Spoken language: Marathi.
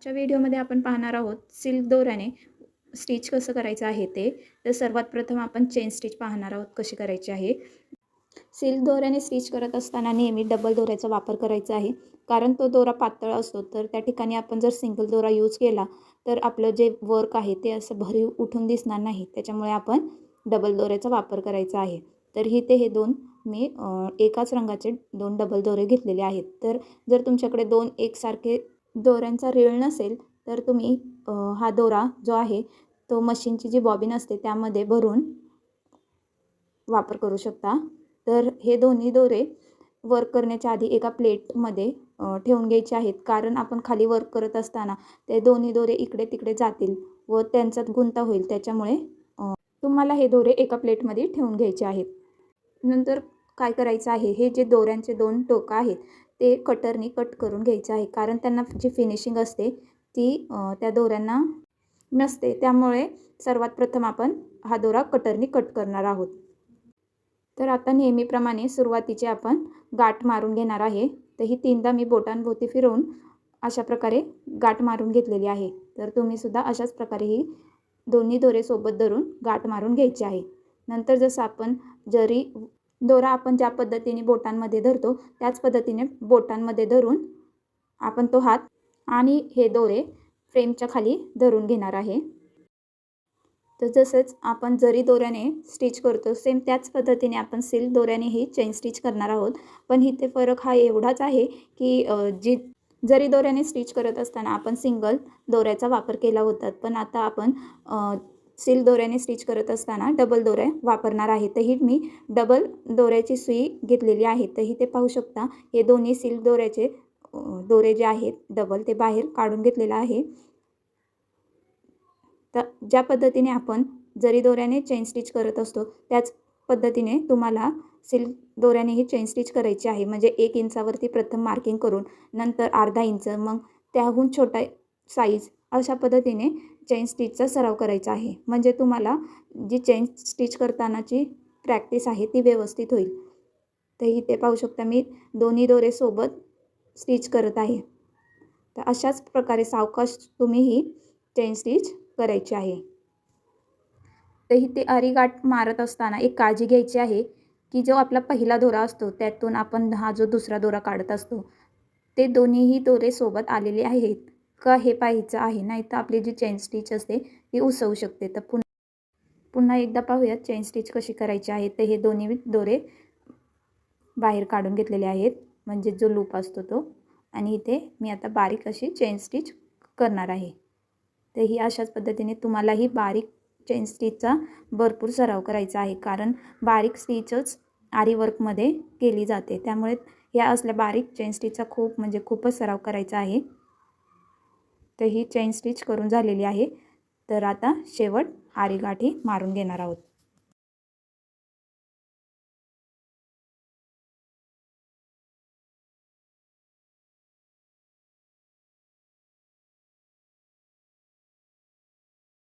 आजच्या व्हिडिओमध्ये आपण पाहणार आहोत सिल्क दोऱ्याने स्टिच कसं करायचं आहे ते. तर सर्वात प्रथम आपण चेन स्टिच पाहणार आहोत कशी करायची आहे. सिल्क दोऱ्याने स्टिच करत असताना नेहमी डबल दोऱ्याचा वापर करायचा आहे. कारण तो दोरा पातळ असतो तर त्या ठिकाणी आपण जर सिंगल दोरा यूज केला तर आपलं जे वर्क आहे ते असं भरीव उठून दिसणार नाही. त्याच्यामुळे आपण डबल दोऱ्याचा वापर करायचा आहे. तर इथे हे दोन मी एकाच रंगाचे दोन डबल दोरे घेतलेले आहेत. तर जर तुमच्याकडे दोन एकसारखे दोऱ्यांचा रीळ नसेल तर तुम्ही हा दोरा जो आहे तो मशीनची जी बॉबिन असते त्यामध्ये भरून वापर करू शकता. तर हे दोन्ही दोरे वर्क करण्याच्या आधी एका प्लेटमध्ये ठेवून घ्यायचे आहेत. कारण आपण खाली वर्क करत असताना ते दोन्ही दोरे इकडे तिकडे जातील व त्यांच्यात गुंता होईल. त्याच्यामुळे तुम्हाला हे दोरे एका प्लेटमध्ये ठेवून घ्यायचे आहेत. नंतर काय करायचं आहे? हे जे दोऱ्यांचे दोन टोकं आहेत ते कटरनी कट करून घ्यायचे आहे. कारण त्यांना जी फिनिशिंग असते ती त्या दोऱ्यांना नसते. त्यामुळे सर्वात प्रथम आपण हा दोरा कटरनी कट करणार आहोत. तर आता नेहमीप्रमाणे सुरुवातीचे आपण गाठ मारून घेणार आहे. तर ही तीनदा मी बोटांभोवती फिरवून अशा प्रकारे गाठ मारून घेतलेली आहे. तर तुम्हीसुद्धा अशाच प्रकारे ही दोन्ही दोरे सोबत धरून गाठ मारून घ्यायची आहे. नंतर जसं आपण जरी दोरा आपण ज्या पद्धतीने बोटांमध्ये धरतो त्याच पद्धतीने बोटांमध्ये धरून आपण तो हात आणि हे दोरे फ्रेमच्या खाली धरून घेणार आहे. तर जसंच आपण जरी दोऱ्याने स्टिच करतो सेम त्याच पद्धतीने आपण सिल्क दोऱ्यानेही चेन स्टिच करणार आहोत. पण इथे फरक हा एवढाच आहे की जी जरी दोऱ्याने स्टिच करत असताना आपण सिंगल दोऱ्याचा वापर केला होता पण आता आपण सिल दोऱ्याने स्टिच करत असताना डबल दोऱ्या वापरणार आहे. तर ही मी डबल दोऱ्याची सुई घेतलेली आहे. तर ही ते पाहू शकता हे दोन्ही सिल दोऱ्याचे दोरे जे आहेत डबल ते बाहेर काढून घेतलेलं आहे. तर ज्या पद्धतीने आपण जरी दोऱ्याने चेन स्टिच करत असतो त्याच पद्धतीने तुम्हाला सिल्क दोऱ्याने ही चेन स्टिच करायची आहे. म्हणजे एक इंचावरती प्रथम मार्किंग करून नंतर अर्धा इंच मग त्याहून छोटा साईज अशा पद्धतीने चेन स्टिचचा सराव करायचा आहे. म्हणजे तुम्हाला जी चेन स्टिच करतानाची प्रॅक्टिस आहे ती व्यवस्थित होईल. तर इथे पाहू शकता मी दोन्ही दोरेसोबत स्टिच करत आहे. तर अशाच प्रकारे सावकाश तुम्ही ही चेन स्टिच करायची आहे. तर इथे अरीगाठ मारत असताना एक काळजी घ्यायची आहे की जो आपला पहिला दोरा असतो त्यातून आपण हा जो दुसरा दोरा काढत असतो ते दोन्हीही दोरे सोबत आलेले आहेत. का हे पाहायचं आहे नाही तर आपली जी चेन स्टिच असते ती उसवू शकते. तर पुन्हा पुन्हा एकदा पाहूयात चेन स्टिच कशी करायची आहे. तर हे दोन्ही दोरे बाहेर काढून घेतलेले आहेत. म्हणजे जो लूप असतो तो. आणि इथे मी आता बारीक अशी चेन स्टिच करणार आहे. तर ही अशाच पद्धतीने तुम्हालाही बारीक चेन स्टिचचा भरपूर सराव करायचा आहे. कारण बारीक स्टिचच आरी वर्कमध्ये केली जाते. त्यामुळे ह्या असल्या बारीक चेन स्टिचचा खूप म्हणजे खूपच सराव करायचा आहे. तर ही चेन स्टिच करून झालेली आहे. तर आता शेवट आरीगाठी मारून घेणार आहोत.